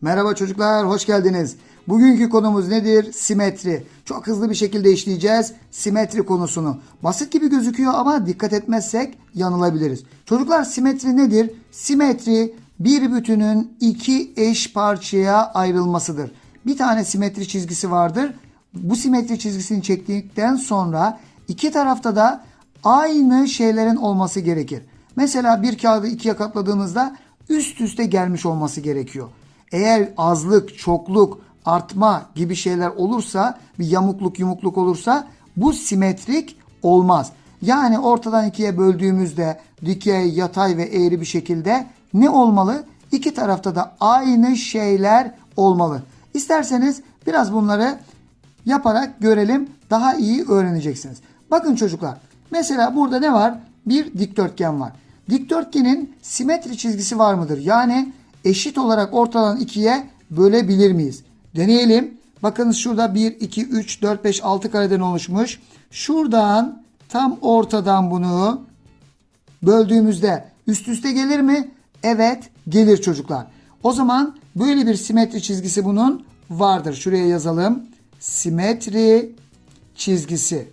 Merhaba çocuklar, hoş geldiniz. Bugünkü konumuz nedir? Simetri. Çok hızlı bir şekilde işleyeceğiz simetri konusunu. Basit gibi gözüküyor ama dikkat etmezsek yanılabiliriz. Çocuklar simetri nedir? Simetri bir bütünün iki eş parçaya ayrılmasıdır. Bir tane simetri çizgisi vardır. Bu simetri çizgisini çektikten sonra iki tarafta da aynı şeylerin olması gerekir. Mesela bir kağıdı ikiye katladığımızda üst üste gelmiş olması gerekiyor. Eğer azlık, çokluk, artma gibi şeyler olursa, bir yamukluk, yumukluk olursa bu simetrik olmaz. Yani ortadan ikiye böldüğümüzde dikey, yatay ve eğri bir şekilde ne olmalı? İki tarafta da aynı şeyler olmalı. İsterseniz biraz bunları yaparak görelim. Daha iyi öğreneceksiniz. Bakın çocuklar. Mesela burada ne var? Bir dikdörtgen var. Dikdörtgenin simetri çizgisi var mıdır? Yani eşit olarak ortadan ikiye bölebilir miyiz? Deneyelim. Bakınız şurada 1, 2, 3, 4, 5, 6 kareden oluşmuş. Şuradan tam ortadan bunu böldüğümüzde üst üste gelir mi? Evet gelir çocuklar. O zaman böyle bir simetri çizgisi bunun vardır. Şuraya yazalım. Simetri çizgisi.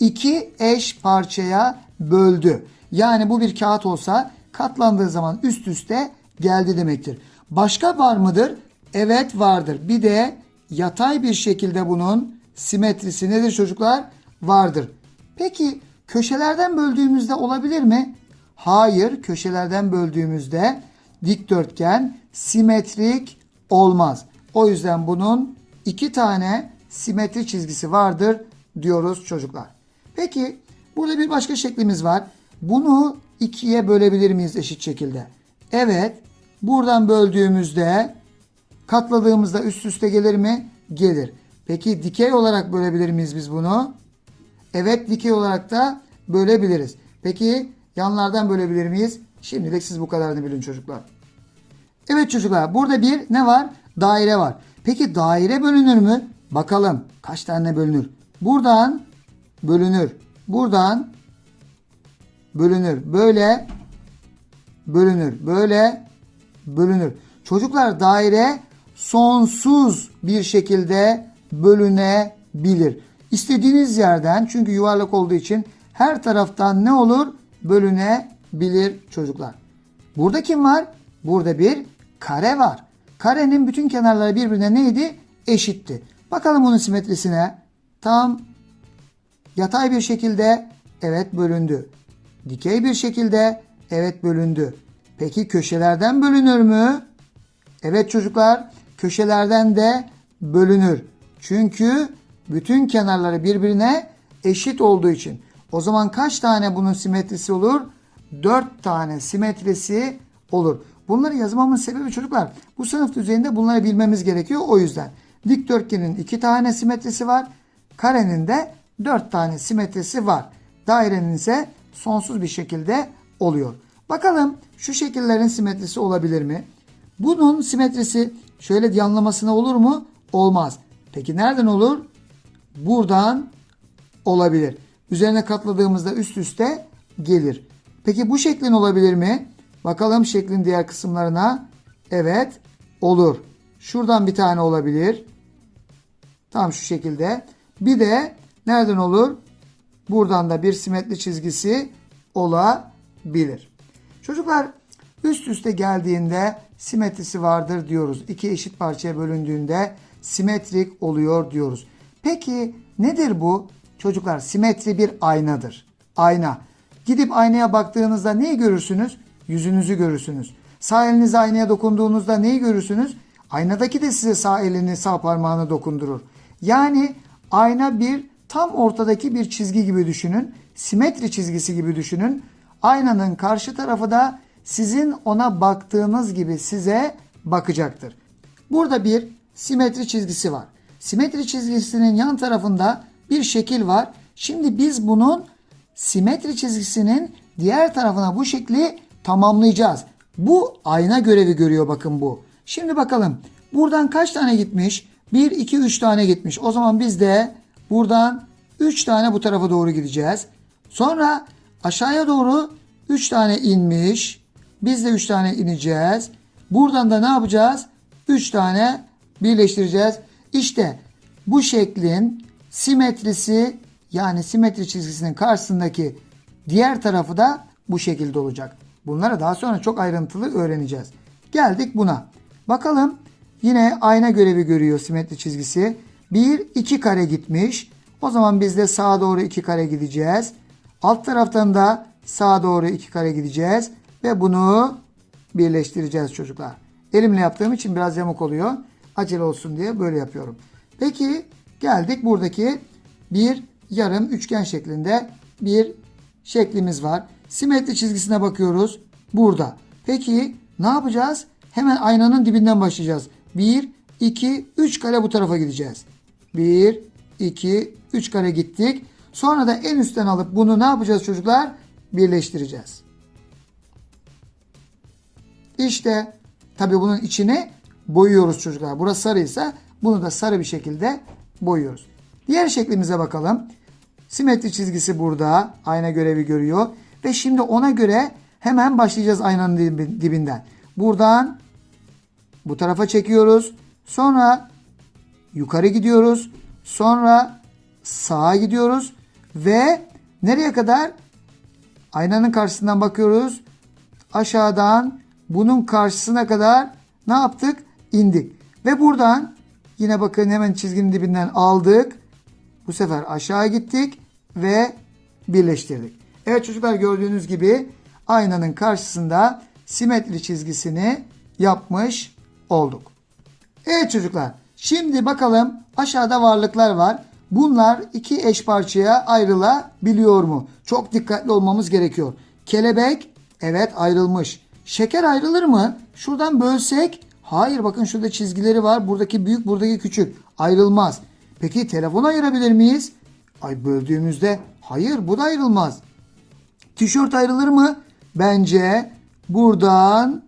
İki eş parçaya böldü. Yani bu bir kağıt olsa katlandığı zaman üst üste geldi demektir. Başka var mıdır? Evet vardır. Bir de yatay bir şekilde bunun simetrisi nedir çocuklar? Vardır. Peki köşelerden böldüğümüzde olabilir mi? Hayır, köşelerden böldüğümüzde dikdörtgen simetrik olmaz. O yüzden bunun iki tane simetri çizgisi vardır diyoruz çocuklar. Peki burada bir başka şeklimiz var. Bunu ikiye bölebilir miyiz eşit şekilde? Evet. Buradan böldüğümüzde katladığımızda üst üste gelir mi? Gelir. Peki dikey olarak bölebilir miyiz biz bunu? Evet dikey olarak da bölebiliriz. Peki yanlardan bölebilir miyiz? Şimdilik siz bu kadarını bilin çocuklar. Evet çocuklar burada bir ne var? Daire var. Peki daire bölünür mü? Bakalım kaç tane bölünür? Buradan bölünür. Buradan bölünür. Böyle bölünür. Böyle bölünür. Çocuklar daire sonsuz bir şekilde bölünebilir. İstediğiniz yerden çünkü yuvarlak olduğu için her taraftan ne olur? Bölünebilir çocuklar. Burada kim var? Burada bir kare var. Karenin bütün kenarları birbirine neydi? Eşitti. Bakalım onun simetrisine. Tam yatay bir şekilde evet bölündü. Dikey bir şekilde evet bölündü. Peki köşelerden bölünür mü? Evet çocuklar köşelerden de bölünür. Çünkü bütün kenarları birbirine eşit olduğu için. O zaman kaç tane bunun simetrisi olur? 4 tane simetrisi olur. Bunları yazmamın sebebi çocuklar. Bu sınıf düzeyinde bunları bilmemiz gerekiyor o yüzden. Dikdörtgenin 2 tane simetrisi var. Karenin de 4 tane simetrisi var. Dairenin ise sonsuz bir şekilde oluyor. Bakalım şu şekillerin simetrisi olabilir mi? Bunun simetrisi şöyle yanlamasına olur mu? Olmaz. Peki nereden olur? Buradan olabilir. Üzerine katladığımızda üst üste gelir. Peki bu şeklin olabilir mi? Bakalım şeklin diğer kısımlarına. Evet olur. Şuradan bir tane olabilir. Tam şu şekilde. Bir de nereden olur? Buradan da bir simetri çizgisi olabilir. Çocuklar üst üste geldiğinde simetrisi vardır diyoruz. İki eşit parçaya bölündüğünde simetrik oluyor diyoruz. Peki nedir bu? Çocuklar simetri bir aynadır. Ayna. Gidip aynaya baktığınızda neyi görürsünüz? Yüzünüzü görürsünüz. Sağ elinize aynaya dokunduğunuzda neyi görürsünüz? Aynadaki de size sağ elini sağ parmağını dokundurur. Yani ayna bir tam ortadaki bir çizgi gibi düşünün. Simetri çizgisi gibi düşünün. Aynanın karşı tarafı da sizin ona baktığınız gibi size bakacaktır. Burada bir simetri çizgisi var. Simetri çizgisinin yan tarafında bir şekil var. Şimdi biz bunun simetri çizgisinin diğer tarafına bu şekli tamamlayacağız. Bu ayna görevi görüyor bakın bu. Şimdi bakalım buradan kaç tane gitmiş? 1, 2, 3 tane gitmiş. O zaman biz de buradan 3 tane bu tarafa doğru gideceğiz. Sonra aşağıya doğru 3 tane inmiş. Biz de 3 tane ineceğiz. Buradan da ne yapacağız? 3 tane birleştireceğiz. İşte bu şeklin simetrisi yani simetri çizgisinin karşısındaki diğer tarafı da bu şekilde olacak. Bunları daha sonra çok ayrıntılı öğreneceğiz. Geldik buna. Bakalım yine ayna görevi görüyor simetri çizgisi. 1 2 kare gitmiş. O zaman biz de sağa doğru 2 kare gideceğiz. Alt taraftan da sağa doğru 2 kare gideceğiz ve bunu birleştireceğiz çocuklar. Elimle yaptığım için biraz yamuk oluyor. Acele olsun diye böyle yapıyorum. Peki geldik buradaki bir yarım üçgen şeklinde bir şeklimiz var. Simetri çizgisine bakıyoruz. Burada. Peki ne yapacağız? Hemen aynanın dibinden başlayacağız. 1, 2, 3 kare bu tarafa gideceğiz. 1, 2, 3 kare gittik. Sonra da en üstten alıp bunu ne yapacağız çocuklar? Birleştireceğiz. İşte tabi bunun içini boyuyoruz çocuklar. Burası sarıysa bunu da sarı bir şekilde boyuyoruz. Diğer şeklimize bakalım. Simetri çizgisi burada. Ayna görevi görüyor. Ve şimdi ona göre hemen başlayacağız aynanın dibi- dibinden. Buradan bu tarafa çekiyoruz. Sonra yukarı gidiyoruz. Sonra sağa gidiyoruz. Ve nereye kadar? Aynanın karşısından bakıyoruz. Aşağıdan bunun karşısına kadar ne yaptık? İndik. Ve buradan yine bakın hemen çizginin dibinden aldık. Bu sefer aşağı gittik ve birleştirdik. Evet çocuklar gördüğünüz gibi aynanın karşısında simetri çizgisini yapmış olduk. Evet çocuklar şimdi bakalım aşağıda varlıklar var. Bunlar iki eş parçaya ayrılabiliyor mu? Çok dikkatli olmamız gerekiyor. Kelebek evet ayrılmış. Şeker ayrılır mı? Şuradan bölsek hayır bakın şurada çizgileri var. Buradaki büyük buradaki küçük ayrılmaz. Peki telefon ayırabilir miyiz? Ay böldüğümüzde hayır bu da ayrılmaz. Tişört ayrılır mı? Bence buradan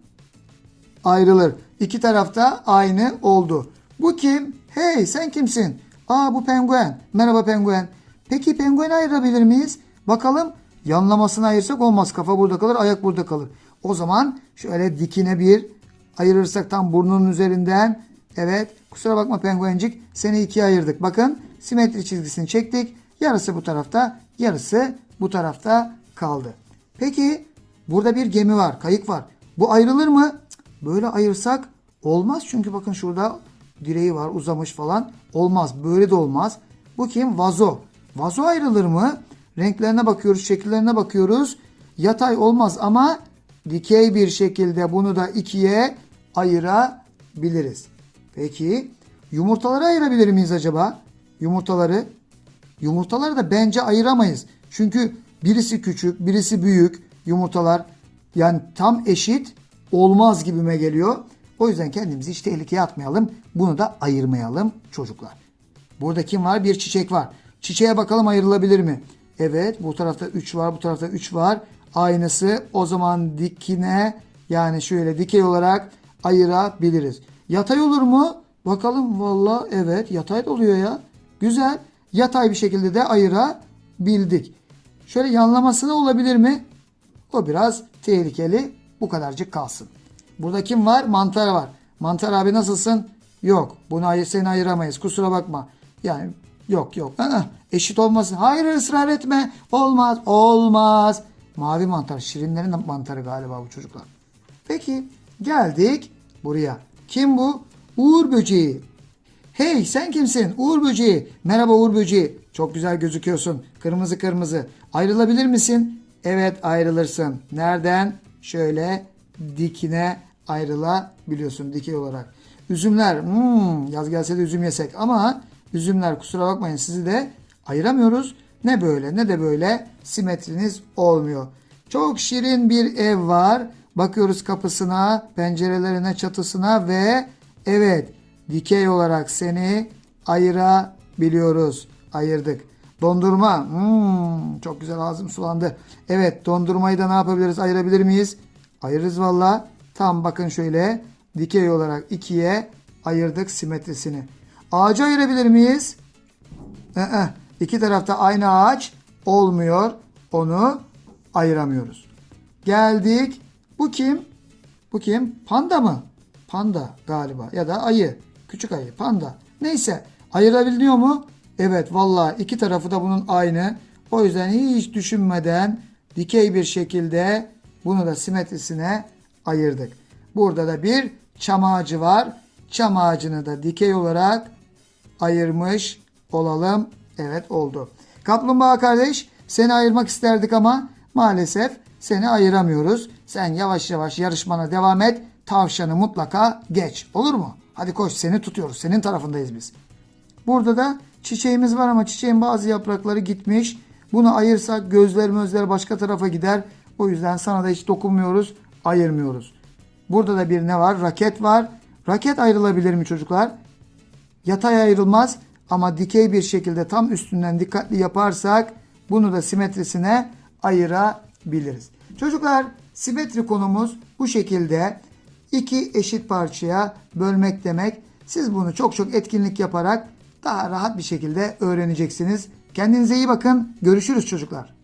ayrılır. İki tarafta aynı oldu. Bu kim? Hey sen kimsin? Aa bu penguen. Merhaba penguen. Peki pengueni ayırabilir miyiz? Bakalım yanlamasını ayırsak olmaz. Kafa burada kalır, ayak burada kalır. O zaman şöyle dikine bir ayırırsak tam burnunun üzerinden. Evet kusura bakma penguencik seni ikiye ayırdık. Bakın simetri çizgisini çektik. Yarısı bu tarafta, yarısı bu tarafta kaldı. Peki burada bir gemi var, kayık var. Bu ayrılır mı? Böyle ayırsak olmaz çünkü bakın şurada direği var uzamış falan. Olmaz. Böyle de olmaz. Bu kim? Vazo. Vazo ayrılır mı? Renklerine bakıyoruz, şekillerine bakıyoruz. Yatay olmaz ama dikey bir şekilde bunu da ikiye ayırabiliriz. Peki yumurtaları ayırabilir miyiz acaba? Yumurtaları. Yumurtaları da bence ayıramayız. Çünkü birisi küçük, birisi büyük yumurtalar. Yani tam eşit olmaz gibime geliyor. O yüzden kendimizi hiç tehlikeye atmayalım. Bunu da ayırmayalım çocuklar. Burada kim var? Bir çiçek var. Çiçeğe bakalım ayrılabilir mi? Evet bu tarafta 3 var bu tarafta 3 var. Aynısı o zaman dikine yani şöyle dikey olarak ayırabiliriz. Yatay olur mu? Bakalım valla evet yatay da oluyor ya. Güzel. Yatay bir şekilde de ayırabildik. Şöyle yanlamasına olabilir mi? O biraz tehlikeli. Bu kadarcık kalsın. Burada kim var? Mantar var. Mantar abi nasılsın? Yok. Bunu ayır, seni ayıramayız. Kusura bakma. Yani yok yok. Aa, eşit olmasın. Hayır ısrar etme. Olmaz. Olmaz. Mavi mantar. Şirinlerin mantarı galiba bu çocuklar. Peki geldik buraya. Kim bu? Uğur böceği. Hey sen kimsin? Uğur böceği. Merhaba Uğur böceği. Çok güzel gözüküyorsun. Kırmızı kırmızı. Ayrılabilir misin? Evet ayrılırsın. Nereden? Şöyle dikine ayrılabiliyorsun dikey olarak. Üzümler. Hmm, yaz gelse de üzüm yesek. Ama üzümler kusura bakmayın sizi de ayıramıyoruz. Ne böyle ne de böyle simetriniz olmuyor. Çok şirin bir ev var. Bakıyoruz kapısına, pencerelerine, çatısına ve evet dikey olarak seni ayırabiliyoruz. Ayırdık. Dondurma. Hmm, çok güzel ağzım sulandı. Evet dondurmayı da ne yapabiliriz? Ayırabilir miyiz? Ayırırız valla. Tam bakın şöyle dikey olarak ikiye ayırdık simetrisini. Ağacı ayırabilir miyiz? Ee, iki tarafta aynı ağaç olmuyor. Onu ayıramıyoruz. Geldik. Bu kim? Bu kim? Panda mı? Panda galiba ya da ayı. Küçük ayı, panda. Neyse ayırabiliyor mu? Evet vallahi iki tarafı da bunun aynı. O yüzden hiç düşünmeden dikey bir şekilde bunu da simetrisine ayırdık. Burada da bir çam ağacı var. Çam ağacını da dikey olarak ayırmış olalım. Evet oldu. Kaplumbağa kardeş seni ayırmak isterdik ama maalesef seni ayıramıyoruz. Sen yavaş yavaş yarışmana devam et. Tavşanı mutlaka geç. Olur mu? Hadi koş seni tutuyoruz. Senin tarafındayız biz. Burada da çiçeğimiz var ama çiçeğin bazı yaprakları gitmiş. Bunu ayırsak gözler mözler başka tarafa gider. O yüzden sana da hiç dokunmuyoruz, ayırmıyoruz. Burada da bir ne var? Raket var. Raket ayrılabilir mi çocuklar? Yatay ayrılmaz ama dikey bir şekilde tam üstünden dikkatli yaparsak bunu da simetrisine ayırabiliriz. Çocuklar simetri konumuz bu şekilde iki eşit parçaya bölmek demek. Siz bunu çok çok etkinlik yaparak daha rahat bir şekilde öğreneceksiniz. Kendinize iyi bakın. Görüşürüz çocuklar.